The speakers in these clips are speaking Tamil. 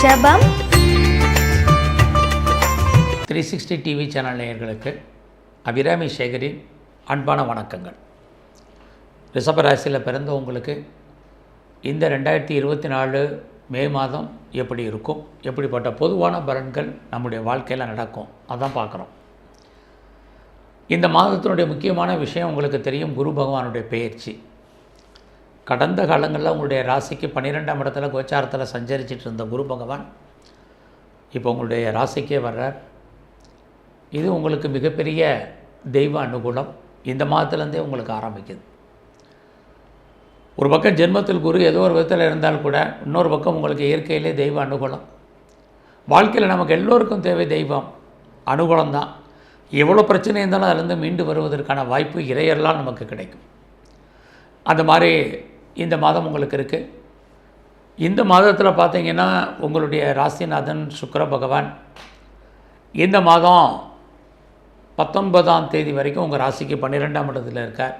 ரிஷபம். த்ரீ சிக்ஸ்டி டிவி சேனல் நேயர்களுக்கு அபிராமி சேகரின் அன்பான வணக்கங்கள். ரிஷபராசியில் பிறந்த உங்களுக்கு இந்த ரெண்டாயிரத்தி இருபத்தி நாலு மே மாதம் எப்படி இருக்கும்? எப்படிப்பட்ட பொதுவான பலன்கள் நம்முடைய வாழ்க்கையில் நடக்கும்? அதான் பார்க்குறோம் இந்த மாதத்தினுடைய முக்கியமான விஷயம் உங்களுக்கு தெரியும் குரு பகவானுடைய பெயர்ச்சி. கடந்த காலங்களில் உங்களுடைய ராசிக்கு பன்னிரெண்டாம் இடத்துல கோச்சாரத்தில் சஞ்சரிச்சிட்டு இருந்த குரு பகவான் இப்போ உங்களுடைய ராசிக்கே வர்றார். இது உங்களுக்கு மிகப்பெரிய தெய்வ அனுகூலம். இந்த மாதத்துலேருந்தே உங்களுக்கு ஆரம்பிக்குது. ஒரு பக்கம் ஜென்மத்தில் குரு ஏதோ ஒரு விதத்தில் இருந்தால் கூட இன்னொரு பக்கம் உங்களுக்கு இயற்கையிலே தெய்வ அனுகூலம். வாழ்க்கையில் நமக்கு எல்லோருக்கும் தேவை தெய்வம். அனுகூலம் தான். எவ்வளோ பிரச்சனை இருந்தாலும் அதுலேருந்து மீண்டு வருவதற்கான வாய்ப்பு இறையெல்லாம் நமக்கு கிடைக்கும். அந்த மாதிரி இந்த மாதம் உங்களுக்கு இருக்குது இந்த மாதத்தில் பார்த்தீங்கன்னா உங்களுடைய ராசிநாதன் சுக்கர பகவான். இந்த மாதம் பத்தொன்பதாம் தேதி வரைக்கும் உங்கள் ராசிக்கு பன்னிரெண்டாம் இடத்துல இருக்கார்.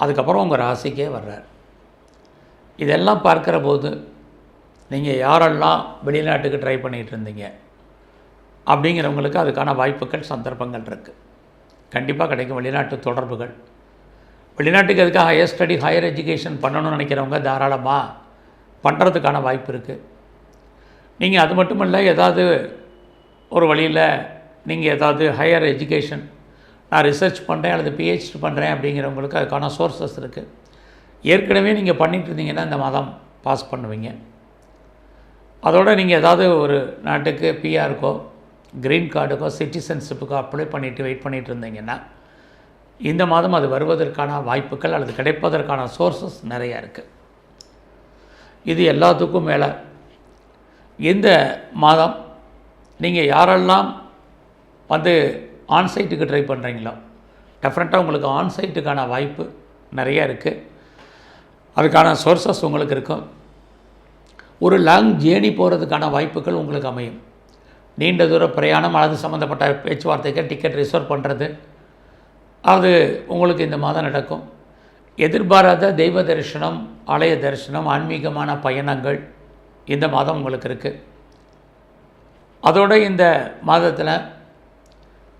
அதுக்கப்புறம் உங்கள் ராசிக்கே வர்றார். இதெல்லாம் பார்க்குற போது நீங்கள் யாரெல்லாம் வெளிநாட்டுக்கு ட்ரை பண்ணிகிட்டு இருந்தீங்க அப்படிங்கிறவங்களுக்கு அதுக்கான வாய்ப்புகள் சந்தர்ப்பங்கள் இருக்குது கண்டிப்பாக கிடைக்கும் வெளிநாட்டு தொடர்புகள். வெளிநாட்டுக்கு எதுக்காக ஹையர் ஸ்டடி ஹையர் எஜுகேஷன் பண்ணணும்னு நினைக்கிறவங்க தாராளமாக பண்ணுறதுக்கான வாய்ப்பு இருக்குது நீங்கள் அது மட்டும் இல்லை ஏதாவது ஒரு வழியில் நீங்கள் ஏதாவது ஹையர் எஜுகேஷன் நான் ரிசர்ச் பண்ணுறேன் அல்லது பிஹெச்டி பண்ணுறேன் அப்படிங்கிறவங்களுக்கு அதுக்கான சோர்சஸ் இருக்குது ஏற்கனவே நீங்கள் பண்ணிகிட்டு இருந்தீங்கன்னா இந்த மாதம் பாஸ் பண்ணுவீங்க. அதோடு நீங்கள் ஏதாவது ஒரு நாட்டுக்கு பிஆருக்கோ க்ரீன் கார்டுக்கோ சிட்டிசன்ஷிப்புக்கோ அப்ளை பண்ணிவிட்டு வெயிட் பண்ணிகிட்டு இருந்தீங்கன்னா இந்த மாதம் அது வருவதற்கான வாய்ப்புகள் அல்லது கிடைப்பதற்கான சோர்சஸ் நிறையா இருக்குது இது எல்லாத்துக்கும் மேலே இந்த மாதம் நீங்கள் யாரெல்லாம் வந்து ஆன்சைட்டுக்கு ட்ரை பண்ணுறீங்களோ டெஃபரெண்ட்டாக உங்களுக்கு ஆன்சைட்டுக்கான வாய்ப்பு நிறையா இருக்குது அதுக்கான சோர்சஸ் உங்களுக்கு இருக்கும். ஒரு லாங் ஜேர்னி போகிறதுக்கான வாய்ப்புகள் உங்களுக்கு அமையும். நீண்ட தூர பிரயாணம் அல்லது சம்மந்தப்பட்ட பேச்சுவார்த்தைகள் டிக்கெட் ரிசர்வ் பண்ணுறது அது உங்களுக்கு இந்த மாதம் நடக்கும். எதிர்பாராத தெய்வ தரிசனம் ஆலய தரிசனம் ஆன்மீகமான பயணங்கள் இந்த மாதம் உங்களுக்கு இருக்குது அதோடு இந்த மாதத்தில்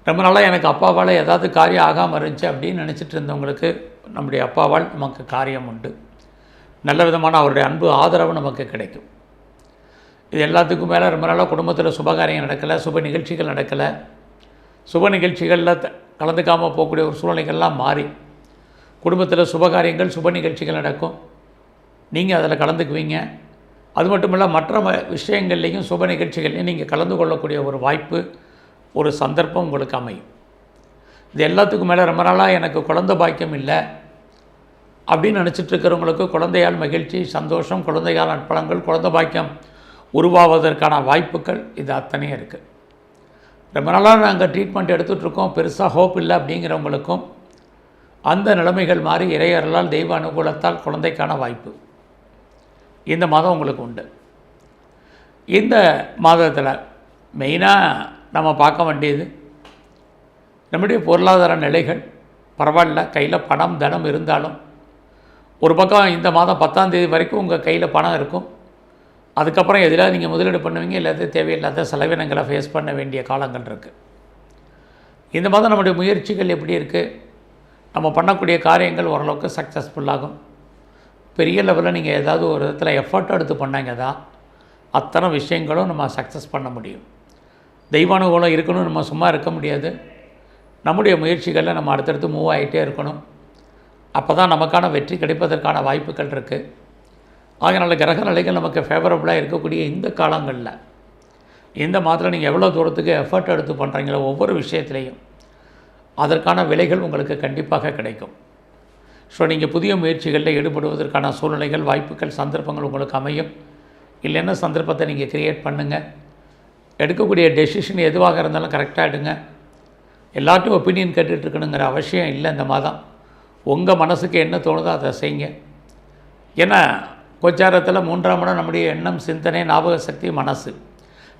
ரொம்ப நாளாக எனக்கு அப்பாவால் ஏதாவது காரியம் ஆகாமல் இருந்துச்சு அப்படின்னு நினச்சிட்டு இருந்தவங்களுக்கு நம்முடைய அப்பாவால் நமக்கு காரியம் உண்டு. நல்ல விதமான அவருடைய அன்பு ஆதரவு நமக்கு கிடைக்கும். இது எல்லாத்துக்கும் மேலே ரொம்ப நாளாக குடும்பத்தில் சுபகாரியம் நடக்கலை சுப நிகழ்ச்சிகள் நடக்கலை. சுப நிகழ்ச்சிகளில் த- கலந்துக்காமல் போகக்கூடிய ஒரு சூழ்நிலைகள்லாம் மாறி குடும்பத்தில் சுபகாரியங்கள் சுப நிகழ்ச்சிகள் நடக்கும். நீங்கள் அதில் கலந்துக்குவீங்க. அது மட்டும் இல்லை மற்ற ம- விஷயங்கள்லேயும் சுப நிகழ்ச்சிகள்லையும் நீங்கள் கலந்து கொள்ளக்கூடிய ஒரு வாய்ப்பு ஒரு சந்தர்ப்பம் உங்களுக்கு அமையும். இது எல்லாத்துக்கும் மேலே ரொம்ப நாளாக எனக்கு குழந்த பாக்கியம் இல்லை. அப்படின்னு நினச்சிட்டு இருக்கிறவங்களுக்கு குழந்தையால் மகிழ்ச்சி சந்தோஷம் குழந்தையால் நட்பலங்கள் குழந்த பாக்கியம் உருவாவதற்கான வாய்ப்புகள் இது அத்தனையும் இருக்குது ரொம்ப நாளாக நாங்கள் ட்ரீட்மெண்ட் எடுத்துகிட்ருக்கோம் பெருசாக ஹோப் இல்லை அப்படிங்கிறவங்களுக்கும் அந்த நிலைமைகள் மாறி இறையறலால் தெய்வ அனுகூலத்தால் குழந்தைக்கான வாய்ப்பு. இந்த மாதம் உங்களுக்கு உண்டு. இந்த மாதத்தில் மெயினாக நம்ம பார்க்க வேண்டியது நம்முடைய பொருளாதார நிலைகள். பரவாயில்ல கையில் பணம் தனம் இருந்தாலும். ஒரு பக்கம் இந்த மாதம் பத்தாம் தேதி வரைக்கும் உங்கள் கையில் பணம் இருக்கும். அதுக்கப்புறம் எதிலாக நீங்கள் முதலீடு பண்ணுவீங்க இல்லாத தேவையில்லாத செலவினங்களை ஃபேஸ் பண்ண வேண்டிய காலங்கள் இருக்குது இந்த மாதம் நம்முடைய முயற்சிகள் எப்படி இருக்குது நம்ம பண்ணக்கூடிய காரியங்கள் ஓரளவுக்கு சக்ஸஸ்ஃபுல்லாகும் பெரிய லெவலில் நீங்கள் ஏதாவது ஒரு விதத்தில் எஃபர்ட் எடுத்து பண்ணாங்க தான் அத்தனை விஷயங்களும் நம்ம சக்ஸஸ் பண்ண முடியும். தெய்வானுகூலம் இருக்கணும் நம்ம சும்மா இருக்க முடியாது. நம்முடைய முயற்சிகளில் நம்ம அடுத்தடுத்து மூவ் ஆகிட்டே இருக்கணும். அப்போ தான் நமக்கான வெற்றி கிடைப்பதற்கான வாய்ப்புகள் இருக்குது ஆகினால கிரக நிலைகள் நமக்கு ஃபேவரபுளாக இருக்கக்கூடிய இந்த காலங்களில் இந்த மாதத்தில் நீங்கள் எவ்வளோ தூரத்துக்கு எஃபர்ட் எடுத்து பண்ணுறீங்களோ ஒவ்வொரு விஷயத்துலேயும் அதற்கான விலைகள் உங்களுக்கு கண்டிப்பாக கிடைக்கும். ஸோ நீங்கள் புதிய முயற்சிகளில் ஈடுபடுவதற்கான சூழ்நிலைகள் வாய்ப்புகள் சந்தர்ப்பங்கள் உங்களுக்கு அமையும். இல்லைன்னா சந்தர்ப்பத்தை நீங்கள் கிரியேட் பண்ணுங்கள் எடுக்கக்கூடிய டெசிஷன் எதுவாக இருந்தாலும் கரெக்டாக எடுங்க. எல்லாத்தையும் ஒப்பீனியன் கேட்டுட்ருக்கணுங்கிற அவசியம் இல்லை இந்த மாதம். உங்கள் மனசுக்கு என்ன தோணுதோ அதை செய்யுங்க. ஏன்னா கோச்சாரத்தில் மூன்றாம் இடம் நம்முடைய எண்ணம் சிந்தனை ஞாபக சக்தி மனசு.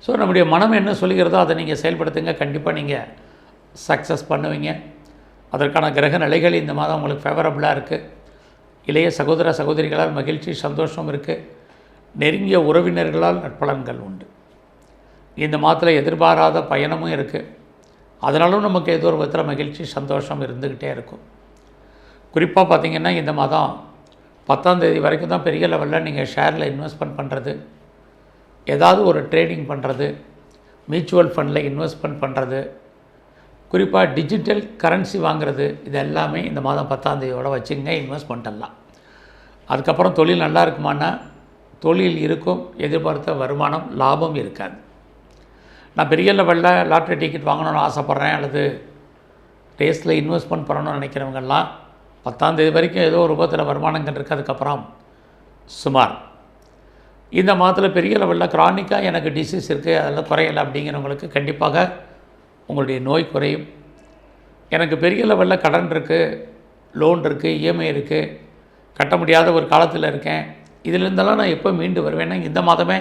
ஸோ நம்முடைய மனம் என்ன சொல்லுகிறதோ அதை நீங்கள் செயல்படுத்துங்க. கண்டிப்பாக நீங்கள் சக்ஸஸ் பண்ணுவீங்க. அதற்கான கிரக நிலைகள் இந்த மாதம் உங்களுக்கு ஃபேவரபுளாக இருக்குது இளைய சகோதர சகோதரிகளால் மகிழ்ச்சி சந்தோஷம் இருக்குது நெருங்கிய உறவினர்களால் நற்பலன்கள் உண்டு. இந்த மாதத்தில் எதிர்பாராத பயணமும் இருக்குது அதனாலும் நமக்கு ஏதோ ஒரு விதத்தில் மகிழ்ச்சி சந்தோஷம் இருந்துக்கிட்டே இருக்கும். குறிப்பாக பார்த்திங்கன்னா இந்த மாதம் பத்தாந்தேதி வரைக்கும் தான் பெரிய லெவலில் நீங்கள் ஷேரில் இன்வெஸ்ட்மெண்ட் பண்ணுறது ஏதாவது ஒரு ட்ரேடிங் பண்ணுறது மியூச்சுவல் ஃபண்டில் இன்வெஸ்ட்மெண்ட் பண்ணுறது குறிப்பாக டிஜிட்டல் கரன்சி வாங்குறது இது எல்லாமே இந்த மாதம் பத்தாந்தேதியோடு வச்சுங்க இன்வெஸ்ட் பண்ணலாம் அதுக்கப்புறம் தொழில் நல்லா இருக்குமானா தொழில் இருக்கும் எதிர்பார்த்த வருமானம் லாபம் இருக்காது. நான் பெரிய லெவலில் லாட்ரி டிக்கெட் வாங்கணும்னு ஆசைப்பட்றேன் அல்லது ரேஸில் இன்வெஸ்ட்மெண்ட் பண்ணணும்னு நினைக்கிறவங்கெல்லாம் பத்தாந்தேதி வரைக்கும் ஏதோ ஒரு ரூபத்தில் வருமானங்கள் இருக்குது அதுக்கப்புறம் சுமார். இந்த மாதத்தில் பெரிய லெவலில் க்ரானிக்காக எனக்கு டிசீஸ் இருக்குது அதெல்லாம் குறையலை அப்படிங்கிறவங்களுக்கு கண்டிப்பாக உங்களுடைய நோய் குறையும். எனக்கு பெரிய லெவலில் கடன் இருக்குது லோன் இருக்குது இஎம்ஐ இருக்குது கட்ட முடியாத ஒரு காலத்தில் இருக்கேன். இதிலிருந்தெல்லாம் நான் எப்போ மீண்டு வருவேன்னா இந்த மாதமே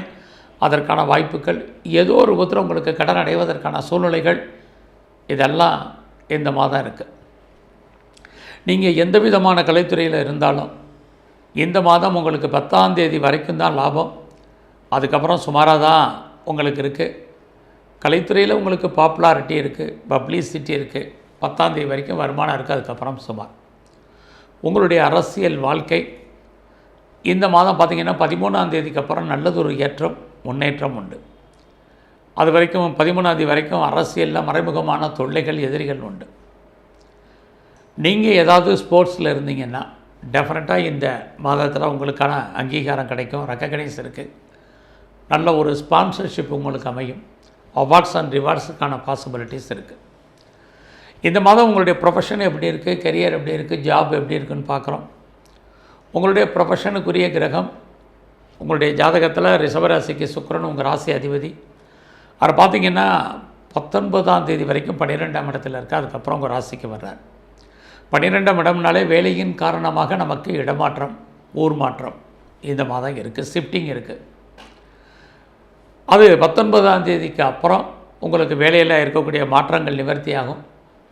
அதற்கான வாய்ப்புகள் ஏதோ ஒரு விதத்தில் உங்களுக்கு கடன் அடைவதற்கான சூழ்நிலைகள் இதெல்லாம் இந்த மாதம் இருக்குது நீங்கள் எந்த விதமான கலைத்துறையில் இருந்தாலும் இந்த மாதம் உங்களுக்கு பத்தாம் தேதி வரைக்கும் தான் லாபம். அதுக்கப்புறம் சுமாராக தான் உங்களுக்கு இருக்குது கலைத்துறையில் உங்களுக்கு பாப்புலாரிட்டி இருக்குது பப்ளிசிட்டி இருக்குது பத்தாம் தேதி வரைக்கும் வருமானம் இருக்குது அதுக்கப்புறம் சுமார். உங்களுடைய அரசியல் வாழ்க்கை. இந்த மாதம் பார்த்திங்கன்னா பதிமூணாம் தேதிக்கு அப்புறம் நல்லதொரு ஏற்றம் முன்னேற்றம் உண்டு. அது வரைக்கும் பதிமூணாம் தேதி வரைக்கும் அரசியலில் மறைமுகமான தொல்லைகள் எதிரிகள் உண்டு. நீங்கள் ஏதாவது ஸ்போர்ட்ஸில் இருந்தீங்கன்னா டெஃபினட்டாக இந்த மாதத்தில் உங்களுக்கான அங்கீகாரம் கிடைக்கும் ரெக்கக்னைஸ் இருக்குது நல்ல ஒரு ஸ்பான்சர்ஷிப் உங்களுக்கு அமையும். அவார்ட்ஸ் அண்ட் ரிவார்ட்ஸுக்கான பாசிபிலிட்டிஸ் இருக்குது இந்த மாதம் உங்களுடைய ப்ரொஃபஷன் எப்படி இருக்குது கெரியர் எப்படி இருக்குது ஜாப் எப்படி இருக்குன்னு பார்க்குறோம். உங்களுடைய ப்ரொஃபஷனுக்குரிய கிரகம் உங்களுடைய ஜாதகத்தில் ரிஷபராசிக்கு சுக்கிரன் உங்கள் ராசி அதிபதி. அவர் பார்த்தீங்கன்னா பத்தொன்பதாம் தேதி வரைக்கும் பன்னிரெண்டாம் இடத்துல இருக்குது அதுக்கப்புறம் உங்கள் ராசிக்கு வர்றார். பன்னிரெண்டாம் இடம்னாலே வேலையின் காரணமாக நமக்கு இடமாற்றம் ஊர் மாற்றம் இந்த மாதம் இருக்குது ஷிஃப்டிங் இருக்குது அது பத்தொன்பதாம் தேதிக்கு அப்புறம் உங்களுக்கு வேலையில் இருக்கக்கூடிய மாற்றங்கள் நிவர்த்தியாகும்.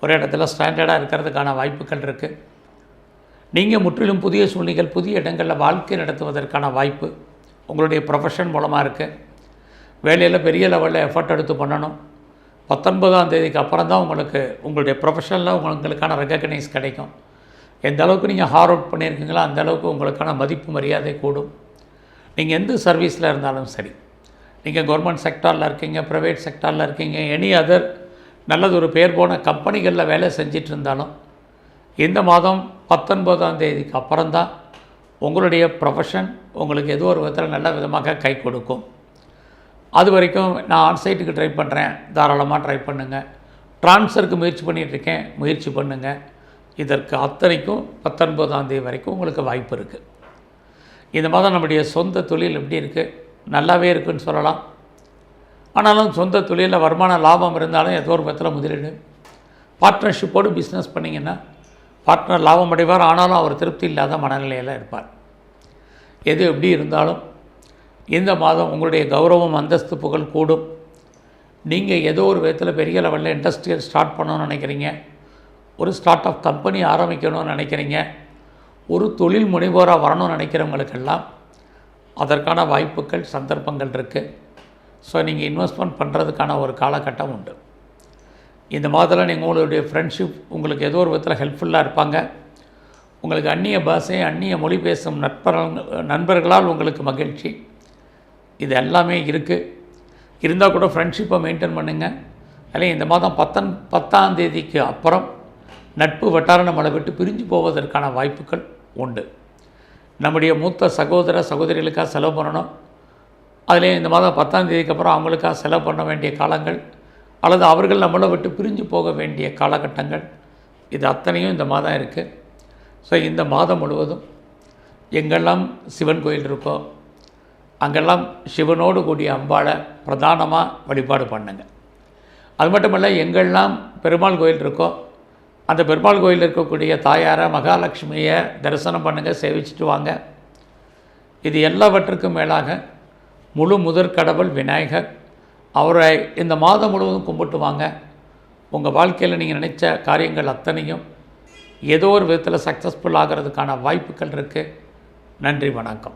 ஒரு இடத்துல ஸ்டாண்டர்டாக இருக்கிறதுக்கான வாய்ப்புகள் இருக்குது நீங்கள் முற்றிலும் புதிய சூழ்நிலைகள் புதிய இடங்களில் வாழ்க்கை நடத்துவதற்கான வாய்ப்பு உங்களுடைய ப்ரொஃபஷன் மூலமாக இருக்குது வேலையில் பெரிய லெவலில் எஃபர்ட் எடுத்து பண்ணணும். பத்தொன்பதாம் தேதிக்கு அப்புறம் தான் உங்களுக்கு உங்களுடைய ப்ரொஃபஷனில் உங்களுக்கான ரெக்கக்னைஸ் கிடைக்கும். எந்த அளவுக்கு நீங்கள் ஹார்ட் அவுட் பண்ணியிருக்கீங்களோ அந்த அளவுக்கு உங்களுக்கான மதிப்பு மரியாதை கூடும். நீங்கள் எந்த சர்வீஸில் இருந்தாலும் சரி. நீங்கள் கவர்மெண்ட் செக்டாரில் இருக்கீங்க ப்ரைவேட் செக்டாரில் இருக்கீங்க எனி அதர் நல்லது ஒரு பேர் போன கம்பெனிகளில் வேலை செஞ்சிட்டு இருந்தாலும் இந்த மாதம் பத்தொன்பதாம் தேதிக்கு அப்புறம் தான் உங்களுடைய ப்ரொஃபஷன் உங்களுக்கு ஏதோ ஒரு விதத்தில் நல்ல விதமாக கை கொடுக்கும். அது வரைக்கும் நான் ஆன்சைட்டுக்கு ட்ரை பண்ணுறேன் தாராளமாக ட்ரை பண்ணுங்கள் ட்ரான்ஸ்ஃபருக்கு முயற்சி பண்ணிகிட்ருக்கேன் முயற்சி பண்ணுங்கள் இதற்கு அத்தனைக்கும் பத்தொன்பதாந்தேதி வரைக்கும் உங்களுக்கு வாய்ப்பு இருக்குது இந்த மாதம் நம்முடைய சொந்த தொழில் எப்படி இருக்குது நல்லாவே இருக்குன்னு சொல்லலாம். ஆனாலும் சொந்த தொழிலில் வருமான லாபம் இருந்தாலும் ஏதோ ஒரு விதத்தில் முதலீடு. பார்ட்னர்ஷிப்போடு பிஸ்னஸ் பண்ணிங்கன்னா பார்ட்னர் லாபம் அடைவார். ஆனாலும் அவர் திருப்தி இல்லாத மனநிலையில் இருப்பார். எது எப்படி இருந்தாலும் இந்த மாதம் உங்களுடைய கௌரவம் அந்தஸ்து புகழ் கூடும். நீங்கள் ஏதோ ஒரு விதத்தில் பெரிய லெவலில் இண்டஸ்ட்ரியல் ஸ்டார்ட் பண்ணணும்னு நினைக்கிறீங்க. ஒரு ஸ்டார்ட் அப் கம்பெனி ஆரம்பிக்கணும்னு நினைக்கிறீங்க. ஒரு தொழில் முனைவோராக வரணும்னு நினைக்கிறவங்களுக்கெல்லாம் அதற்கான வாய்ப்புகள் சந்தர்ப்பங்கள் இருக்குது ஸோ நீங்கள் இன்வெஸ்ட்மெண்ட் பண்ணுறதுக்கான ஒரு காலகட்டம் உண்டு. இந்த மாதத்தில் நீங்கள் உங்களுடைய ஃப்ரெண்ட்ஷிப் உங்களுக்கு ஏதோ ஒரு விதத்தில் ஹெல்ப்ஃபுல்லாக இருப்பாங்க. உங்களுக்கு அந்நிய பாஷை அந்நிய மொழி பேசும் நட்பர்கள் நண்பர்களால் உங்களுக்கு மகிழ்ச்சி. இது எல்லாமே இருக்குது இருந்தால் கூட ஃப்ரெண்ட்ஷிப்பை மெயின்டைன் பண்ணுங்கள் அதில் இந்த மாதம் பத்தன் பத்தாம் தேதிக்கு அப்புறம் நட்பு வட்டார நம்மளை விட்டு பிரிஞ்சு போவதற்கான வாய்ப்புகள் உண்டு. நம்முடைய மூத்த சகோதர சகோதரிகளுக்காக செலவு பண்ணணும். அதுலேயும் இந்த மாதம் பத்தாம் தேதிக்கு அப்புறம் அவங்களுக்காக செலவு பண்ண வேண்டிய காலங்கள் அல்லது அவர்கள் நம்மளை விட்டு பிரிஞ்சு போக வேண்டிய காலகட்டங்கள் இது அத்தனையும் இந்த மாதம் இருக்குது ஸோ இந்த மாதம் முழுவதும் எங்கெல்லாம் சிவன் கோயில் இருக்கோ அங்கெல்லாம் சிவனோடு கூடிய அம்பாளை பிரதானமாக வழிபாடு பண்ணுங்க. அது மட்டுமல்ல எங்கெல்லாம் பெருமாள் கோயில் இருக்கோ அந்த பெருமாள் கோயிலில் இருக்கக்கூடிய தாயாரை மகாலட்சுமியை தரிசனம் பண்ணுங்கள் சேவிச்சுட்டு வாங்க. இது எல்லாவற்றுக்கும் மேலாக முழு முதற் கடவுள் விநாயகர். அவரை இந்த மாதம் முழுவதும் கும்பிட்டு வாங்க. உங்கள் வாழ்க்கையில் நீங்கள் நினச்ச காரியங்கள் அத்தனையும் ஏதோ ஒரு விதத்தில் சக்ஸஸ்ஃபுல் ஆகிறதுக்கான வாய்ப்புகள் இருக்குது நன்றி வணக்கம்.